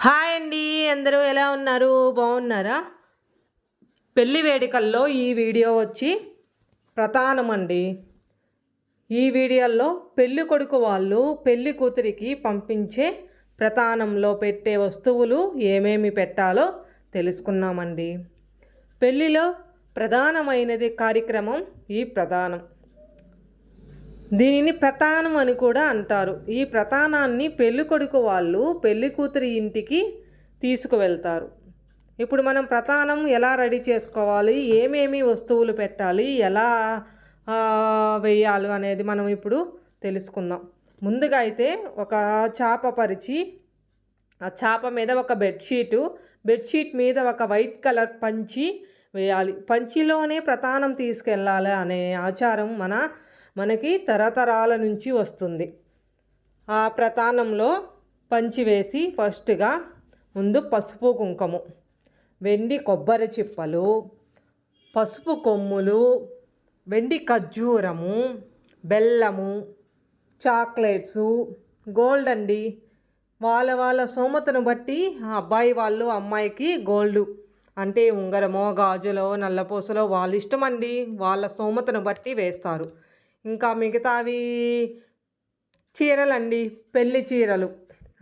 Hi అండి అందరూ ఎలా ఉన్నారు? బాగున్నారా? పెళ్ళి వేడుకల్లో ఈ వీడియో వచ్చి ప్రధానమండి. ఈ వీడియోలో పెళ్ళి కొడుకు వాళ్ళు పెళ్ళి కూతురికి పంపించే ప్రధానంలో పెట్టే వస్తువులు ఏమేమి పెట్టాలో తెలుసుకున్నామండి. పెళ్ళిలో ప్రధానమైనది కార్యక్రమం ఈ ప్రధానం. దీనిని ప్రతానం అని కూడా అంటారు. ఈ ప్రతానాన్ని పెళ్ళికొడుకు వాళ్ళు పెళ్ళి కూతురి ఇంటికి తీసుకువెళ్తారు. ఇప్పుడు మనం ప్రతానం ఎలా రెడీ చేసుకోవాలి? ఏమేమి వస్తువులు పెట్టాలి? ఎలా వేయాలి అనేది మనం ఇప్పుడు తెలుసుకుందాం. ముందుగా అయితే ఒక చాప పరిచి ఆ చాప మీద ఒక బెడ్షీటు బెడ్షీట్ మీద ఒక వైట్ కలర్ పంచి వేయాలి. పంచిలోనే ప్రతానం తీసుకెళ్ళాలి అనే ఆచారం మన మనకి తరతరాల నుంచి వస్తుంది. ఆ ప్రతానంలో పంచి వేసి ఫస్ట్గా ముందు పసుపు కుంకుమ వెండి కొబ్బరి చిప్పలు పసుపు కొమ్ములు వెండి ఖర్జూరము బెల్లము చాక్లెట్సు గోల్డ్ అండి. వాళ్ళ వాళ్ళ సోమతను బట్టి ఆ అబ్బాయి వాళ్ళు అమ్మాయికి గోల్డ్ అంటే ఉంగరమో గాజులో నల్లపూసలో వాళ్ళ ఇష్టం అండి వాళ్ళ సోమతను బట్టి వేస్తారు. ఇంకా మిగతావి చీరలండి పెళ్ళి చీరలు.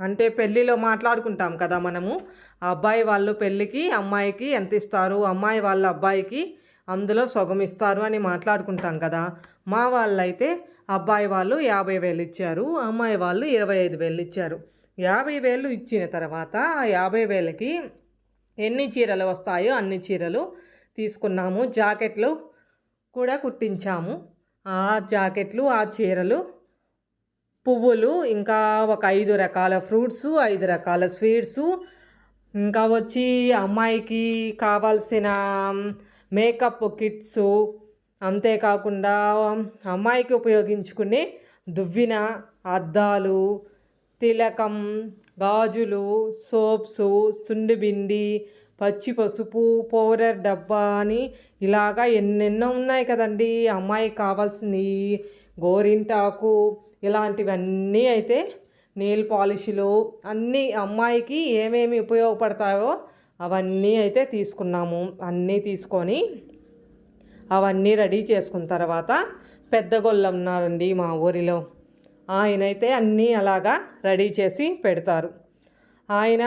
అంటే పెళ్ళిలో మాట్లాడుకుంటాం కదా మనము. అబ్బాయి వాళ్ళు పెళ్ళికి అమ్మాయికి ఎంత ఇస్తారు? అమ్మాయి వాళ్ళ అబ్బాయికి అందులో సగం ఇస్తారు అని మాట్లాడుకుంటాం కదా. మా వాళ్ళైతే అబ్బాయి వాళ్ళు యాభై వేలు ఇచ్చారు అమ్మాయి వాళ్ళు ఇరవై ఐదు వేలు ఇచ్చారు. యాభై వేలు ఇచ్చిన తర్వాత ఆ యాభై వేలకి ఎన్ని చీరలు వస్తాయో అన్ని చీరలు తీసుకున్నాము. జాకెట్లు కూడా కుట్టించాము. ఆ జాకెట్లు ఆ చీరలు పువ్వులు ఇంకా ఒక ఐదు రకాల ఫ్రూట్స్ ఐదు రకాల స్వీట్స్ ఇంకా వచ్చి అమ్మాయికి కావాల్సిన మేకప్ కిట్స్ అంతేకాకుండా అమ్మాయికి ఉపయోగించుకునే దువ్విన అద్దాలు తిలకం గాజులు సోప్స్ సుండిబిండి పచ్చి పసుపు పౌడర్ డబ్బా అని ఇలాగా ఎన్నెన్నో ఉన్నాయి కదండి. అమ్మాయికి కావాల్సినవి గోరింటాకు ఇలాంటివన్నీ అయితే నెయిల్ పాలిష్లు అన్నీ అమ్మాయికి ఏమేమి ఉపయోగపడతాయో అవన్నీ అయితే తీసుకున్నాము. అన్నీ తీసుకొని అవన్నీ రెడీ చేసుకున్న తర్వాత పెద్ద గొల్లం ఉన్నారండి మా ఊరిలో. ఆయన అయితే అన్నీ అలాగా రెడీ చేసి పెడతారు. ఆయన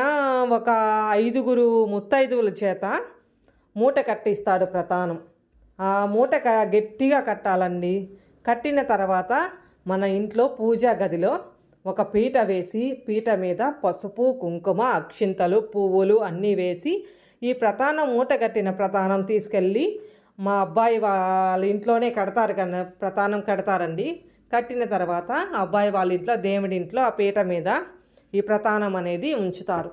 ఒక ఐదుగురు ముత్తైదువుల చేత మూట కట్టిస్తాడు ప్రతానం. ఆ మూట క- గట్టిగా కట్టాలండి. కట్టిన తర్వాత మన ఇంట్లో పూజా గదిలో ఒక పీట వేసి పీట మీద పసుపు కుంకుమ అక్షింతలు పువ్వులు అన్నీ వేసి ఈ ప్రధానం మూట కట్టిన ప్రధానం తీసుకెళ్ళి మా అబ్బాయి వాళ్ళ ఇంట్లోనే కడతారు కన్నా ప్రధానం కడతారండి. కట్టిన తర్వాత అబ్బాయి వాళ్ళ ఇంట్లో దేవుడి ఇంట్లో ఆ పీట మీద ఈ ప్రతానం అనేది ఉంచుతారు.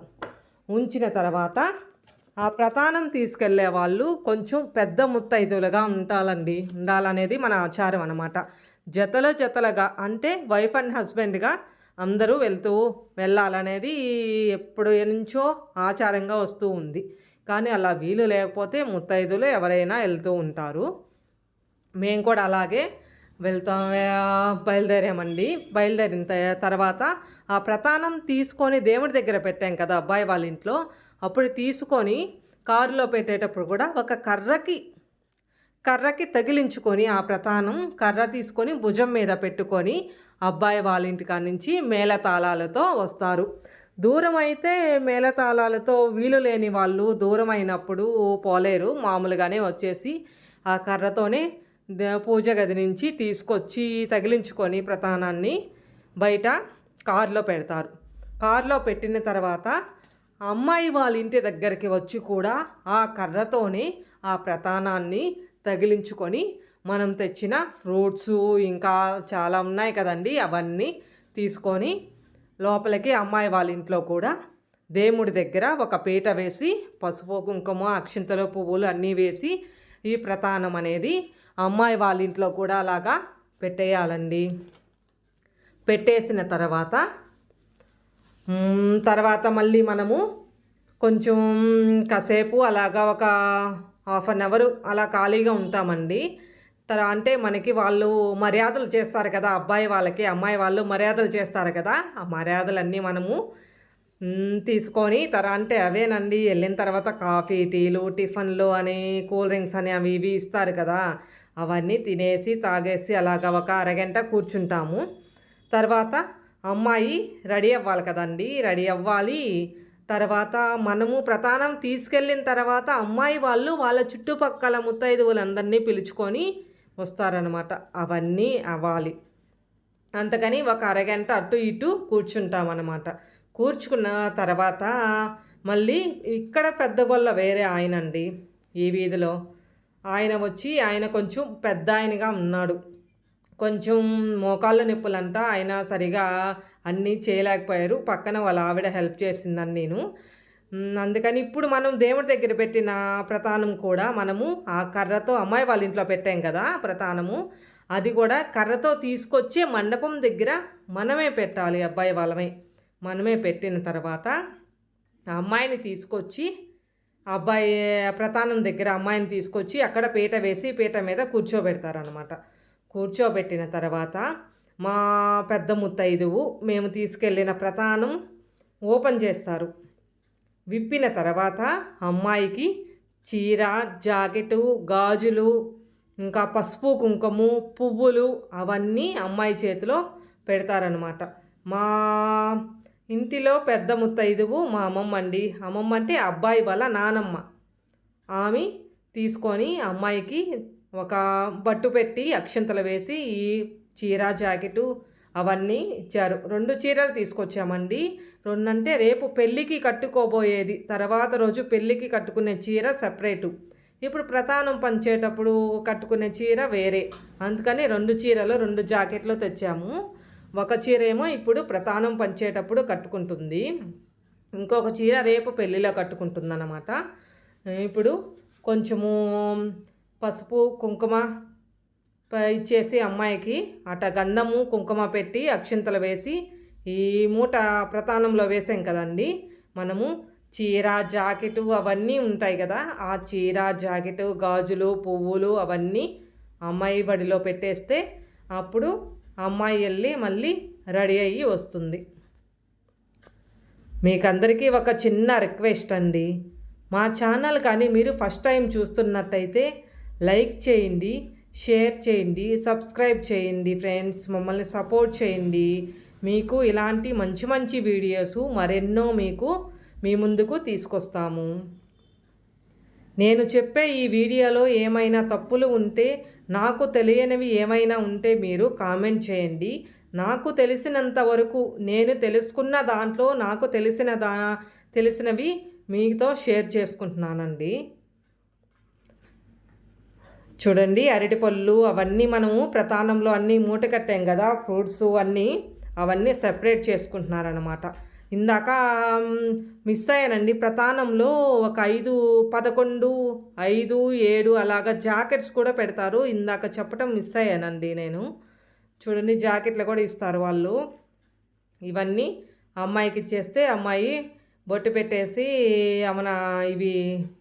ఉంచిన తర్వాత ఆ ప్రతానం తీసుకెళ్ళే వాళ్ళు కొంచెం పెద్ద ముత్తైదులుగా ఉండాలండి. ఉండాలనేది మన ఆచారం అన్నమాట. జతల జతలుగా అంటే వైఫ్ అండ్ హస్బెండ్గా అందరూ వెళ్తూ వెళ్ళాలనేది ఎప్పుడు నుంచో ఆచారంగా వస్తూ ఉంది. కానీ అలా వీలు లేకపోతే ముత్తైదులు ఎవరైనా వెళ్తూ ఉంటారు. మేము కూడా అలాగే వెళ్తాం బయలుదేరామండి. బయలుదేరిన త- తర్వాత ఆ ప్రతానం తీసుకొని దేవుడి దగ్గర పెట్టాం కదా అబ్బాయి వాళ్ళ ఇంట్లో. అప్పుడు తీసుకొని కారులో పెట్టేటప్పుడు కూడా ఒక కర్రకి కర్రకి తగిలించుకొని ఆ ప్రతానం కర్ర తీసుకొని భుజం మీద పెట్టుకొని అబ్బాయి వాళ్ళ ఇంటికాడ నుంచి మేళతాళాలతో వస్తారు. దూరం అయితే మేళతాళాలతో వీలు లేని వాళ్ళు దూరం అయినప్పుడు పోలేరు. మామూలుగానే వచ్చేసి ఆ కర్రతోనే పూజ గది నుంచి తీసుకొచ్చి తగిలించుకొని ప్రధానాన్ని బయట కారులో పెడతారు. కారులో పెట్టిన తర్వాత అమ్మాయి వాళ్ళ ఇంటి దగ్గరికి వచ్చి కూడా ఆ కర్రతోనే ఆ ప్రధానాన్ని తగిలించుకొని మనం తెచ్చిన ఫ్రూట్స్ ఇంకా చాలా ఉన్నాయి కదండి అవన్నీ తీసుకొని లోపలికి అమ్మాయి వాళ్ళ ఇంట్లో కూడా దేవుడి దగ్గర ఒక పీట వేసి పసుపు కుంకుమ అక్షింతలు పువ్వులు అన్నీ వేసి ఈ ప్రతానం అనేది అమ్మాయి వాళ్ళ ఇంట్లో కూడా అలాగా పెట్టేయాలండి. పెట్టేసిన తర్వాత తర్వాత మళ్ళీ మనము కొంచెం కాసేపు అలాగా ఒక హాఫ్ అన్ అవర్ అలా ఖాళీగా ఉంటామండి. తర అంటే మనకి వాళ్ళు మర్యాదలు చేస్తారు కదా అబ్బాయి వాళ్ళకి అమ్మాయి వాళ్ళు మర్యాదలు చేస్తారు కదా ఆ మర్యాదలన్నీ మనము తీసుకొని తర అంటే అవేనండి వెళ్ళిన తర్వాత కాఫీ టీలు టిఫిన్లు అని కూల్ డ్రింక్స్ అని అవి ఇవి ఇస్తారు కదా. అవన్నీ తినేసి తాగేసి అలాగ ఒక అరగంట కూర్చుంటాము. తర్వాత అమ్మాయి రెడీ అవ్వాలి కదండి రెడీ అవ్వాలి. తర్వాత మనము ప్రధానం తీసుకెళ్ళిన తర్వాత అమ్మాయి వాళ్ళు వాళ్ళ చుట్టుపక్కల ముత్తైదువులందరినీ పిలుచుకొని వస్తారనమాట అవన్నీ అవ్వాలి. అంతకని ఒక అరగంట అటు ఇటు కూర్చుంటామన్నమాట. కూర్చుకున్న తర్వాత మళ్ళీ ఇక్కడ పెద్ద గొల్ల వేరే ఆయన అండి ఈ వీధిలో. ఆయన వచ్చి ఆయన కొంచెం పెద్ద ఆయనగా ఉన్నాడు. కొంచెం మోకాళ్ళ నొప్పులంట. ఆయన సరిగా అన్నీ చేయలేకపోయారు. పక్కన వాళ్ళ ఆవిడ హెల్ప్ చేసిందని నేను. అందుకని ఇప్పుడు మనం దేవుడి దగ్గర పెట్టిన ప్రతానం కూడా మనము ఆ కర్రతో అమ్మాయి వాళ్ళ ఇంట్లో పెట్టాం కదా ప్రతానము అది కూడా కర్రతో తీసుకొచ్చి మండపం దగ్గర మనమే పెట్టాలి అబ్బాయి వాళ్ళమే. మనమే పెట్టిన తర్వాత అమ్మాయిని తీసుకొచ్చి అబ్బాయి ప్రధానం దగ్గర అమ్మాయిని తీసుకొచ్చి అక్కడ పీట వేసి పీట మీద కూర్చోబెడతారనమాట కూర్చోబెట్టిన తర్వాత మా పెద్ద ముత్తైదువు మేము తీసుకెళ్ళిన ప్రధానం ఓపెన్ చేస్తారు. విప్పిన తర్వాత అమ్మాయికి చీర జాకెటు గాజులు ఇంకా పసుపు కుంకుమ పువ్వులు అవన్నీ అమ్మాయి చేతిలో పెడతారనమాట మా ఇంటిలో పెద్ద ముత్తైదువు మా అమ్మమ్మ అండి అమ్మమ్మ అంటే అబ్బాయి వాళ్ళ నానమ్మ. ఆమె తీసుకొని అమ్మాయికి ఒక బట్టు పెట్టి అక్షంతలు వేసి ఈ చీర జాకెటు అవన్నీ ఇచ్చారు. రెండు చీరలు తీసుకొచ్చామండి. రెండు అంటే రేపు పెళ్ళికి కట్టుకోబోయేది. తర్వాత రోజు పెళ్ళికి కట్టుకునే చీర సపరేటు. ఇప్పుడు ప్రధానం పంచేటప్పుడు కట్టుకునే చీర వేరే. అందుకని రెండు చీరలు రెండు జాకెట్లు తెచ్చాము. ఒక చీర ఏమో ఇప్పుడు ప్రధానం పంచేటప్పుడు కట్టుకుంటుంది. ఇంకొక చీర రేపు పెళ్ళిలో కట్టుకుంటుంది అన్నమాట ఇప్పుడు కొంచెము పసుపు కుంకుమ ఇచ్చేసి అమ్మాయికి అట గంధము కుంకుమ పెట్టి అక్షింతలు వేసి ఈ మూట ప్రతానంలో వేసాం కదండి. మనము చీర జాకెటు అవన్నీ ఉంటాయి కదా. ఆ చీర జాకెటు గాజులు పువ్వులు అవన్నీ అమ్మాయి బడిలో పెట్టేస్తే అప్పుడు అమ్మాయి వెళ్ళి మళ్ళీ రెడీ అయ్యి వస్తుంది. మీకందరికీ ఒక చిన్న రిక్వెస్ట్ అండి. మా ఛానల్ కానీ మీరు ఫస్ట్ టైం చూస్తున్నట్టయితే లైక్ చేయండి షేర్ చేయండి సబ్స్క్రైబ్ చేయండి ఫ్రెండ్స్. మమ్మల్ని సపోర్ట్ చేయండి. మీకు ఇలాంటి మంచి మంచి వీడియోస్ మరెన్నో మీకు మీ ముందుకు తీసుకొస్తాము. నేను చెప్పే ఈ వీడియోలో ఏమైనా తప్పులు ఉంటే నాకు తెలియనివి ఏమైనా ఉంటే మీరు కామెంట్ చేయండి. నాకు తెలిసినంత వరకు నేను తెలుసుకున్న దాంట్లో నాకు తెలిసిన దా తెలిసినవి మీతో షేర్ చేసుకుంటున్నానండి. చూడండి అరటిపళ్ళు అవన్నీ మనము ప్రధానంలో అన్నీ మూట కట్టాం కదా ఫ్రూట్స్ అన్నీ అవన్నీ సెపరేట్ చేసుకుంటున్నారనమాట ఇందాక మిస్ అయ్యానండి. ప్రధానంలో ఒక ఐదు పదకొండు ఐదు ఏడు అలాగా జాకెట్స్ కూడా పెడతారు. ఇందాక చెప్పటం మిస్ అయ్యానండి నేను. చూడండి జాకెట్లు కూడా ఇస్తారు వాళ్ళు. ఇవన్నీ అమ్మాయికి ఇచ్చేస్తే అమ్మాయి బొట్టు పెట్టేసి అమన ఇవి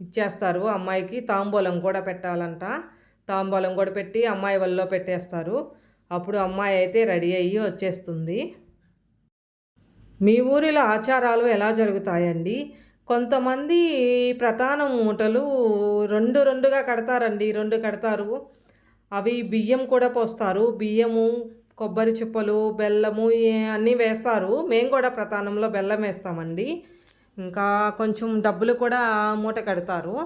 ఇచ్చేస్తారు. అమ్మాయికి తాంబూలం కూడా పెట్టాలంట. తాంబూలం కూడా పెట్టి అమ్మాయి వల్ల పెట్టేస్తారు. అప్పుడు అమ్మాయి అయితే రెడీ అయ్యి వచ్చేస్తుంది. మీ ఊరిలో ఆచారాలు ఎలా జరుగుతాయండి? కొంతమంది ప్రధాన మూటలు రెండు రెండుగా కడతారండి. రెండు కడతారు. అవి బియ్యం కూడా పోస్తారు. బియ్యము కొబ్బరి చిప్పలు బెల్లము అన్నీ వేస్తారు. మేము కూడా ప్రధానంలో బెల్లం వేస్తామండి. ఇంకా కొంచెం డబ్బులు కూడా మూట కడతారు.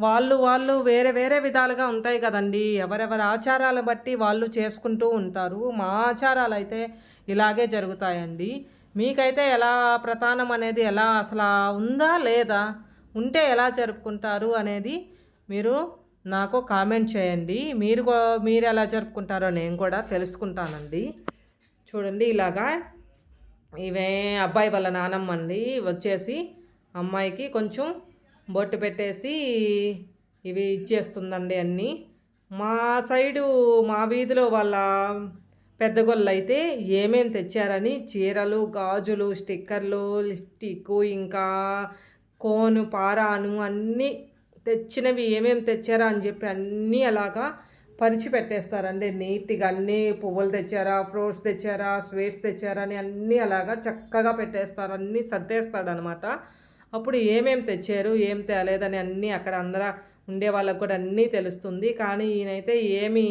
వాళ్ళు వాళ్ళు వేరే వేరే విధాలుగా ఉంటాయి కదండి. ఎవరెవరి ఆచారాలు బట్టి వాళ్ళు చేసుకుంటూ ఉంటారు. మా ఆచారాలు అయితే ఇలాగే జరుగుతాయండి. మీకైతే ఎలా ప్రధానం అనేది ఎలా అసలు ఉందా లేదా? ఉంటే ఎలా జరుపుకుంటారు అనేది మీరు నాకు కామెంట్ చేయండి. మీరు మీరు ఎలా జరుపుకుంటారో నేను కూడా తెలుసుకుంటానండి. చూడండి ఇలాగా ఇవే అబ్బాయి వాళ్ళ నానమ్మ అండి వచ్చేసి అమ్మాయికి కొంచెం బొట్టు పెట్టేసి ఇవి ఇచ్చేస్తుందండి అన్నీ. మా సైడు మా వీధిలో వాళ్ళ పెద్ద గొల్లు అయితే ఏమేమి తెచ్చారని చీరలు గాజులు స్టిక్కర్లు లిప్స్టిక్ ఇంకా కోను పారాను అన్నీ తెచ్చినవి ఏమేమి తెచ్చారా అని చెప్పి అన్నీ అలాగా పరిచి పెట్టేస్తారండి. నీట్గా అన్నీ పువ్వులు తెచ్చారా ఫ్రూట్స్ తెచ్చారా స్వీట్స్ తెచ్చారా అని అన్నీ అలాగా చక్కగా పెట్టేస్తారు. అన్నీ సర్దేస్తాడనమాట. అప్పుడు ఏమేం తెచ్చారు ఏం తేలేదని అన్నీ అక్కడ అందరూ ఉండే వాళ్ళకు కూడా అన్నీ తెలుస్తుంది. కానీ ఈయనైతే ఏమీ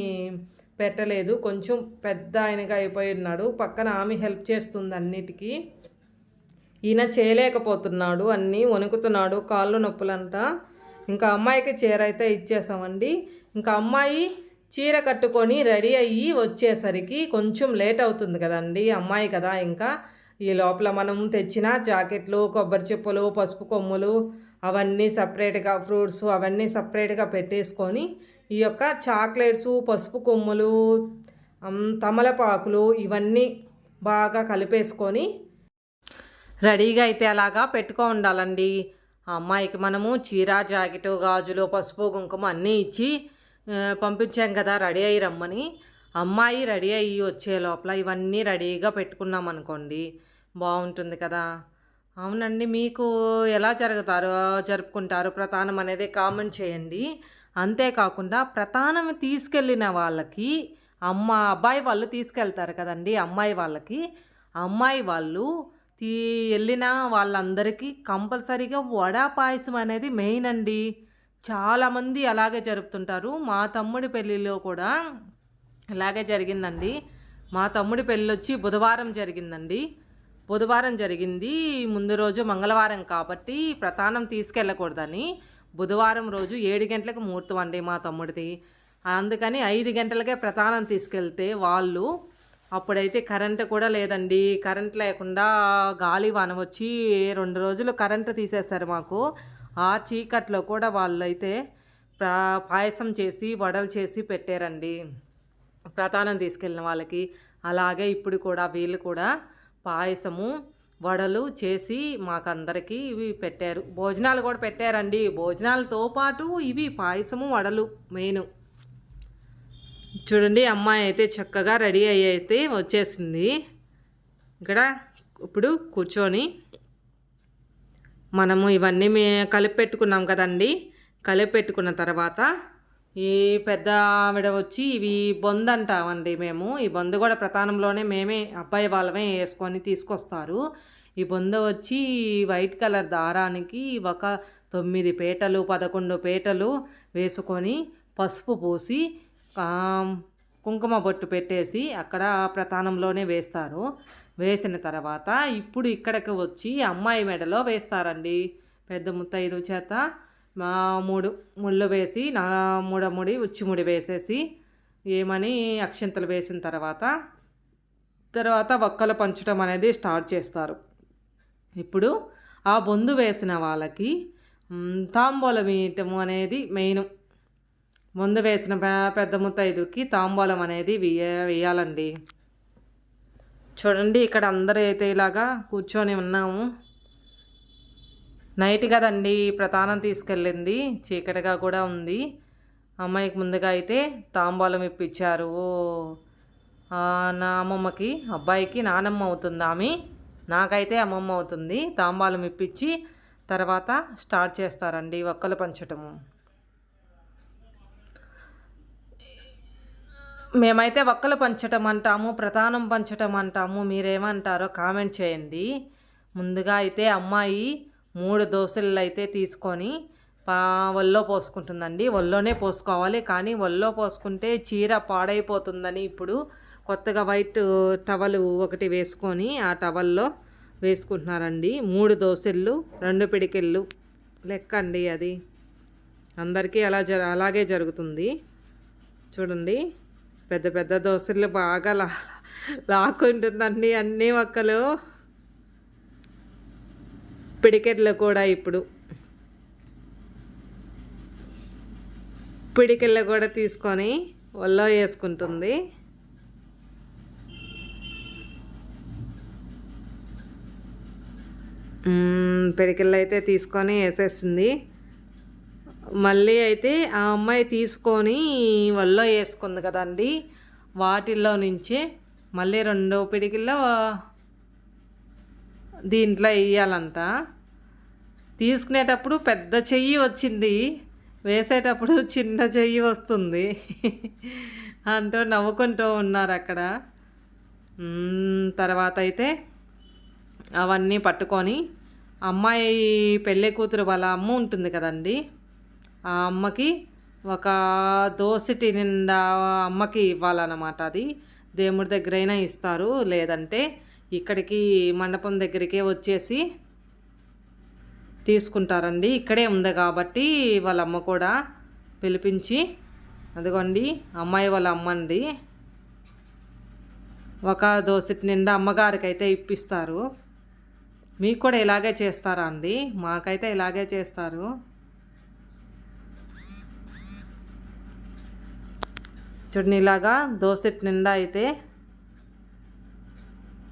పెట్టలేదు. కొంచెం పెద్ద ఆయనగా అయిపోయి ఉన్నాడు పక్కన ఆమె హెల్ప్ చేస్తుంది అన్నిటికీ. ఈయన చేయలేకపోతున్నాడు. అన్నీ వణుకుతున్నాడు. కాళ్ళు నొప్పులంట. ఇంకా అమ్మాయికి చీర అయితే ఇచ్చేసామండి. ఇంకా అమ్మాయి చీర కట్టుకొని రెడీ అయ్యి వచ్చేసరికి కొంచెం లేట్ అవుతుంది కదండి. అమ్మాయి కదా ఇంకా. ఈ లోపల మనం తెచ్చిన జాకెట్లు కొబ్బరి చెప్పులు పసుపు కొమ్ములు అవన్నీ సపరేట్గా ఫ్రూట్స్ అవన్నీ సపరేట్గా పెట్టేసుకొని ఈ యొక్క చాక్లెట్స్ పసుపు కొమ్ములు తమలపాకులు ఇవన్నీ బాగా కలిపేసుకొని రెడీగా అయితే అలాగా పెట్టుకో ఉండాలండి. అమ్మాయికి మనము చీర జాకెట్ గాజులు పసుపు కుంకుమ అన్నీ ఇచ్చి పంపించాం కదా రెడీ అయ్యి రమ్మని. అమ్మాయి రెడీ అయ్యి వచ్చే లోపల ఇవన్నీ రెడీగా పెట్టుకున్నాం అనుకోండి. బాగుంటుంది కదా. అవునండి మీకు ఎలా జరుగుతారో జరుపుకుంటారు ప్రధానం అనేది కామెంట్ చేయండి. అంతేకాకుండా ప్రధానం తీసుకెళ్ళిన వాళ్ళకి అమ్మ అబ్బాయి వాళ్ళు తీసుకెళ్తారు కదండి అమ్మాయి వాళ్ళకి. అమ్మాయి వాళ్ళు తీ వెళ్ళిన వాళ్ళందరికీ కంపల్సరీగా వడా పాయసం అనేది మెయిన్ అండి. చాలామంది అలాగే జరుపుతుంటారు. మా తమ్ముడి పెళ్ళిలో కూడా ఇలాగే జరిగిందండి. మా తమ్ముడి పెళ్ళి వచ్చి బుధవారం జరిగిందండి. బుధవారం జరిగింది. ముందు రోజు మంగళవారం కాబట్టి ప్రధానం తీసుకెళ్ళకూడదని బుధవారం రోజు ఏడు గంటలకు ముహూర్తం అండి మా తమ్ముడిది. అందుకని ఐదు గంటలకే ప్రధానం తీసుకెళ్తే వాళ్ళు అప్పుడైతే కరెంటు కూడా లేదండి. కరెంట్ లేకుండా గాలి వాన వచ్చి రెండు రోజులు కరెంటు తీసేశారు మాకు. ఆ చీకట్లో కూడా వాళ్ళు అయితే పాయసం చేసి వడలు చేసి పెట్టారండి. ప్రధానం తీసుకెళ్ళిన వాళ్ళకి. అలాగే ఇప్పుడు కూడా వీళ్ళు కూడా పాయసము వడలు చేసి మాకందరికీ ఇవి పెట్టారు. భోజనాలు కూడా పెట్టారండి. భోజనాలతో పాటు ఇవి పాయసము వడలు మెయిన్. చూడండి అమ్మాయి అయితే చక్కగా రెడీ అయ్యి అయితే వచ్చేసింది. ఇక్కడ ఇప్పుడు కూర్చొని మనము ఇవన్నీ మే కలిపి పెట్టుకున్నాం కదండి. కలిపి పెట్టుకున్న తర్వాత ఈ పెద్ద ఆవిడ వచ్చి ఇవి బొంద అంటామండి మేము. ఈ బొంద కూడా ప్రధానంలోనే మేమే అబ్బాయి వాళ్ళమే వేసుకొని తీసుకొస్తారు. ఈ బొంద వచ్చి వైట్ కలర్ దారానికి ఒక తొమ్మిది పేటలు పదకొండు పేటలు వేసుకొని పసుపు పూసి కుంకుమ బొట్టు పెట్టేసి అక్కడ ప్రధానంలోనే వేస్తారు. వేసిన తర్వాత ఇప్పుడు ఇక్కడికి వచ్చి అమ్మాయి మెడలో వేస్తారండి. పెద్ద ముత్తైదు చేత మూడు ముళ్ళు వేసి నా మూడముడి ఉచ్చిముడి వేసేసి ఏమని అక్షింతలు వేసిన తర్వాత తర్వాత వక్కలు పంచడం అనేది స్టార్ట్ చేస్తారు. ఇప్పుడు ఆ బొందు వేసిన వాళ్ళకి తాంబూలం ఇయటము అనేది మెయిన్. ముందు వేసిన పెద్ద ముత్తైదుకి తాంబూలం అనేది వేయ వేయాలండి. చూడండి ఇక్కడ అందరూ అయితే ఇలాగా కూర్చొని ఉన్నాము. నైట్ కదండి ప్రధానం తీసుకెళ్ళింది. చీకటిగా కూడా ఉంది. అమ్మాయికి ముందుగా అయితే తాంబూలం ఇప్పించారు. ఓ నా అమ్మమ్మకి అబ్బాయికి నానమ్మ అవుతుంది ఆమె. నాకైతే అమ్మమ్మ అవుతుంది. తాంబాలం ఇప్పించి తర్వాత స్టార్ట్ చేస్తారండి ఒక్కలు పంచటము. మేమైతే ఒక్కలు పంచటం అంటాము ప్రధానం పంచటం అంటాము. మీరేమంటారో కామెంట్ చేయండి. ముందుగా అయితే అమ్మాయి మూడు దోశలు అయితే తీసుకొని పా ఒళ్ళో పోసుకుంటుందండి. ఒళ్ళోనే పోసుకోవాలి. కానీ ఒళ్ళో పోసుకుంటే చీర పాడైపోతుందని ఇప్పుడు కొత్తగా వైట్ టవల్ ఒకటి వేసుకొని ఆ టవల్లో వేసుకుంటున్నారండి. మూడు దోశలు రెండు పిడికెళ్ళు లెక్క అండి అది. అందరికీ అలా జ అలాగే జరుగుతుంది. చూడండి పెద్ద పెద్ద దోశలు బాగా లా లాక్కుంటుందండి అన్ని ఒక్కలు పిడికెళ్ళు కూడా ఇప్పుడు. పిడికెళ్ళు కూడా తీసుకొని ఒళ్ళో వేసుకుంటుంది. పిడికిళ్ళు అయితే తీసుకొని వేసేసింది మళ్ళీ అయితే ఆ అమ్మాయి తీసుకొని వల్లో వేసుకుంది కదండి. వాటిల్లో నుంచే మళ్ళీ రెండో పిడికిల్లో దీంట్లో వేయాలంట. తీసుకునేటప్పుడు పెద్ద చెయ్యి వచ్చింది. వేసేటప్పుడు చిన్న చెయ్యి వస్తుంది. అంటూ నవ్వుకుంటూ ఉన్నారు అక్కడ. తర్వాత అయితే అవన్నీ పట్టుకొని అమ్మాయి పెళ్ళి కూతురు వాళ్ళ అమ్మ ఉంటుంది కదండి. ఆ అమ్మకి ఒక దోసిటి నిండా అమ్మకి ఇవ్వాలన్నమాట అది. దేవుడి దగ్గరైనా ఇస్తారు. లేదంటే ఇక్కడికి మండపం దగ్గరికే వచ్చేసి తీసుకుంటారండి. ఇక్కడే ఉంది కాబట్టి వాళ్ళ అమ్మ కూడా పిలిపించి అదిగోండి అమ్మాయి వాళ్ళ అమ్మండి ఒక దోసిటి నిండా అమ్మగారికి అయితే ఇప్పిస్తారు. మీకు కూడా ఇలాగే చేస్తారా అండి? మాకైతే ఇలాగే చేస్తారు. చూడండి ఇలాగా దోసెట్ నిండా అయితే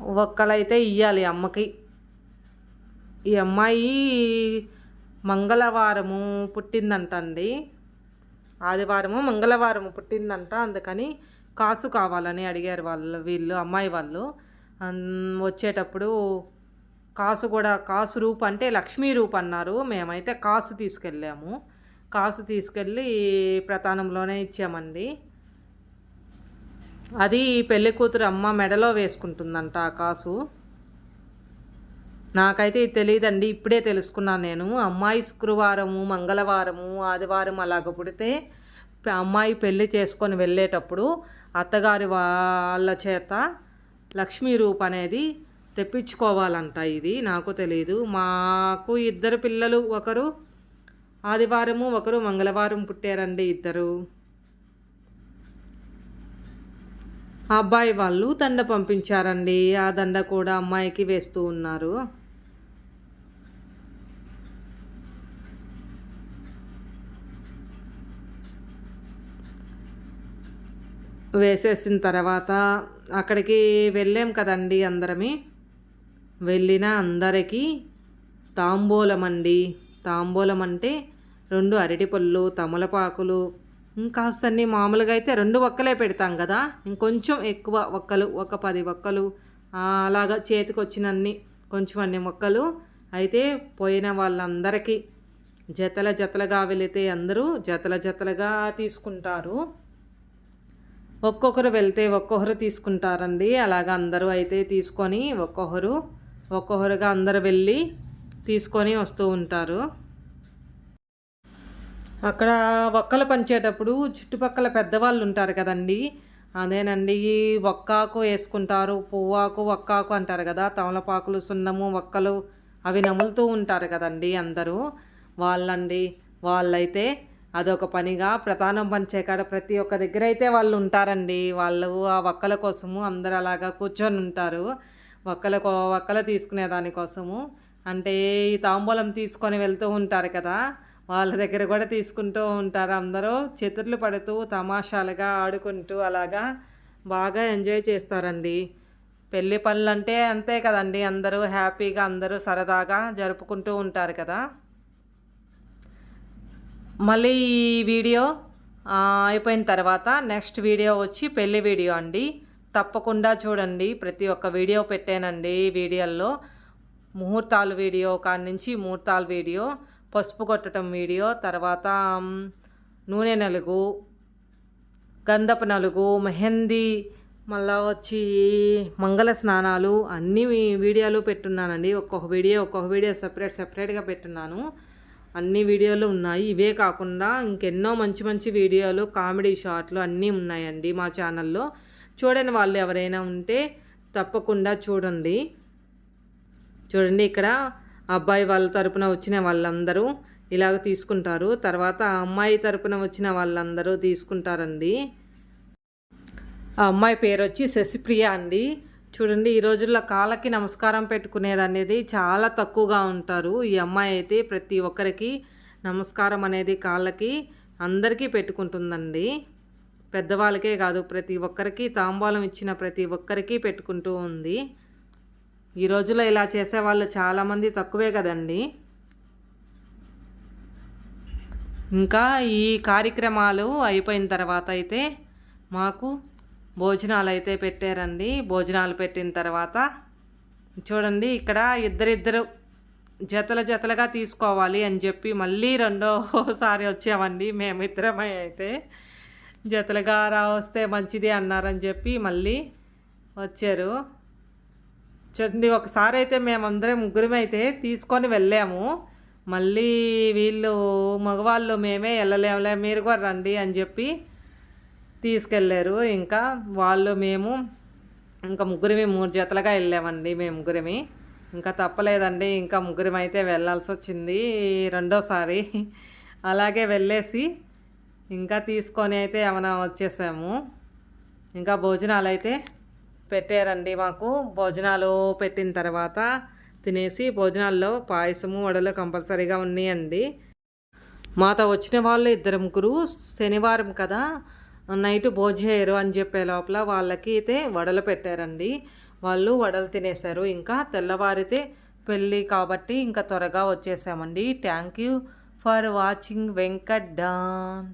ఒక్కలైతే ఇవ్వాలి అమ్మకి. ఈ అమ్మాయి మంగళవారము పుట్టిందంట అండి ఆదివారము మంగళవారము పుట్టిందంట. అందుకని కాసు కావాలని అడిగారు వాళ్ళు వీళ్ళు అమ్మాయి వాళ్ళు. వచ్చేటప్పుడు కాసు కూడా కాసు రూప్ అంటే లక్ష్మీ రూప్ అన్నారు. మేమైతే కాసు తీసుకెళ్ళాము. కాసు తీసుకెళ్ళి ప్రధానంలోనే ఇచ్చామండి. అది పెళ్ళి కూతురు అమ్మ మెడలో వేసుకుంటుందంట ఆ కాసు. నాకైతే ఇది తెలియదండి ఇప్పుడే తెలుసుకున్నాను నేను. అమ్మాయి శుక్రవారము మంగళవారము ఆదివారం అలాగ పుడితే అమ్మాయి పెళ్ళి చేసుకొని వెళ్ళేటప్పుడు అత్తగారి వాళ్ళ చేత లక్ష్మీ రూప్ అనేది తెప్పించుకోవాలంట ఇది. నాకు తెలియదు మాకు ఇద్దరు పిల్లలు ఒకరు ఆదివారము ఒకరు మంగళవారం పుట్టారండి ఇద్దరు. ఆ అబ్బాయి వాళ్ళు దండ పంపించారండి. ఆ దండ కూడా అమ్మాయికి వేస్తూ ఉన్నారు. వేసేసిన తర్వాత అక్కడికి వెళ్ళాం కదండి అందరమి. వెళ్ళిన అందరికీ తాంబూలం అండి తాంబూలం అంటే రెండు అరటిపళ్ళు తమలపాకులు ఇంకాస్తన్ని మామూలుగా అయితే రెండు ఒక్కలే పెడతాం కదా. ఇంకొంచెం ఎక్కువ ఒక్కలు ఒక పది ఒక్కలు అలాగా చేతికి వచ్చినన్ని కొంచెం అన్ని మొక్కలు. అయితే పోయిన వాళ్ళందరికీ జతల జతలుగా వెళితే అందరూ జతల జతలుగా తీసుకుంటారు. ఒక్కొక్కరు వెళ్తే ఒక్కొక్కరు తీసుకుంటారండి. అలాగ అందరూ అయితే తీసుకొని ఒక్కొక్కరు ఒక్కొక్కరుగా అందరు వెళ్ళి తీసుకొని వస్తూ ఉంటారు. అక్కడ ఒక్కలు పంచేటప్పుడు చుట్టుపక్కల పెద్దవాళ్ళు ఉంటారు కదండి. అదేనండి ఈ ఒక్కాకు వేసుకుంటారు పువ్వాకు ఒక్కాకు అంటారు కదా. తమలపాకులు సున్నము ఒక్కలు అవి నములుతూ ఉంటారు కదండి అందరూ. వాళ్ళండి వాళ్ళైతే అదొక పనిగా ప్రధానం పంచే కాడ ప్రతి ఒక్క దగ్గర అయితే వాళ్ళు ఉంటారండి వాళ్ళు ఆ ఒక్కల కోసము అందరు అలాగా కూర్చొని ఉంటారు. ఒక్కల కో ఒక్కల తీసుకునే దానికోసము అంటే ఈ తాంబూలం తీసుకొని వెళ్తూ ఉంటారు కదా. వాళ్ళ దగ్గర కూడా తీసుకుంటూ ఉంటారు అందరూ. చతుర్లు పడుతూ తమాషాలుగా ఆడుకుంటూ అలాగా బాగా ఎంజాయ్ చేస్తారండి. పెళ్ళి పనులు అంటే అంతే కదండి. అందరూ హ్యాపీగా అందరూ సరదాగా జరుపుకుంటూ ఉంటారు కదా. మళ్ళీ ఈ వీడియో అయిపోయిన తర్వాత నెక్స్ట్ వీడియో వచ్చి పెళ్ళి వీడియో అండి. తప్పకుండా చూడండి. ప్రతి ఒక్క వీడియో పెట్టానండి ఈ వీడియోల్లో. ముహూర్తాలు వీడియో కాడి నుంచి ముహూర్తాలు వీడియో. పసుపు కొట్టడం వీడియో తర్వాత నూనె నలుగు గంధపు నలుగు మెహందీ మళ్ళా వచ్చి మంగళ స్నానాలు అన్ని వీడియోలు పెట్టున్నానండి. ఒక్కొక్క వీడియో ఒక్కొక్క వీడియో సెపరేట్ సెపరేట్గా పెట్టున్నాను. అన్ని వీడియోలు ఉన్నాయి. ఇవే కాకుండా ఇంకెన్నో మంచి మంచి వీడియోలు కామెడీ షార్ట్లు అన్నీ ఉన్నాయండి మా ఛానల్లో. చూడని వాళ్ళు ఎవరైనా ఉంటే తప్పకుండా చూడండి. చూడండి ఇక్కడ అబ్బాయి వాళ్ళ తరపున వచ్చిన వాళ్ళందరూ ఇలాగ తీసుకుంటారు. తర్వాత ఆ అమ్మాయి తరపున వచ్చిన వాళ్ళందరూ తీసుకుంటారండి. ఆ అమ్మాయి పేరు వచ్చి శశిప్రియ అండి. చూడండి ఈ రోజుల్లో కాళ్ళకి నమస్కారం పెట్టుకునేది అనేది చాలా తక్కువగా ఉంటారు. ఈ అమ్మాయి అయితే ప్రతి ఒక్కరికి నమస్కారం అనేది కాళ్ళకి అందరికీ పెట్టుకుంటుందండి. పెద్దవాళ్ళకే కాదు ప్రతి ఒక్కరికి తాంబూలం ఇచ్చిన ప్రతి ఒక్కరికి పెట్టుకుంటూ ఉంది. ఈ రోజుల్లో ఇలా చేసేవాళ్ళు చాలామంది తక్కువే కదండి. ఇంకా ఈ కార్యక్రమాలు అయిపోయిన తర్వాత అయితే మాకు భోజనాలు అయితే పెట్టారండి. భోజనాలు పెట్టిన తర్వాత చూడండి ఇక్కడ ఇద్దరిద్దరు జతల జతలుగా తీసుకోవాలి అని చెప్పి మళ్ళీ రెండోసారి వచ్చామండి. మేమిద్దరమై అయితే జతలుగా రా వస్తే మంచిది అన్నారని చెప్పి మళ్ళీ వచ్చారు. చూడండి ఒకసారి అయితే మేమందరం ముగ్గురం అయితే తీసుకొని వెళ్ళాము. మళ్ళీ వీళ్ళు మగవాళ్ళు మేమే వెళ్ళలేములే మీరు కూడా రండి అని చెప్పి తీసుకెళ్ళారు. ఇంకా వాళ్ళు మేము ఇంకా ముగ్గురిమి మూడు జతలుగా వెళ్ళామండి మేము ముగ్గురిమి. ఇంకా తప్పలేదండి ఇంకా ముగ్గురం అయితే వెళ్ళాల్సి వచ్చింది రెండోసారి. అలాగే వెళ్ళేసి ఇంకా తీసుకొని అయితే ఏమైనా వచ్చేసాము. ఇంకా భోజనాలు అయితే పెట్టారండి మాకు. భోజనాలు పెట్టిన తర్వాత తినేసి భోజనాల్లో పాయసము వడలు కంపల్సరీగా ఉన్నాయండి. మాతో వచ్చిన వాళ్ళు ఇద్దరు ముగ్గురు శనివారం కదా నైట్ భోజనం చేయరు అని చెప్పే లోపల వాళ్ళకి అయితే వడలు పెట్టారండి. వాళ్ళు వడలు తినేశారు. ఇంకా తెల్లవారితే పెళ్ళి కాబట్టి ఇంకా త్వరగా వచ్చేసామండి. Thank you for watching Venkat don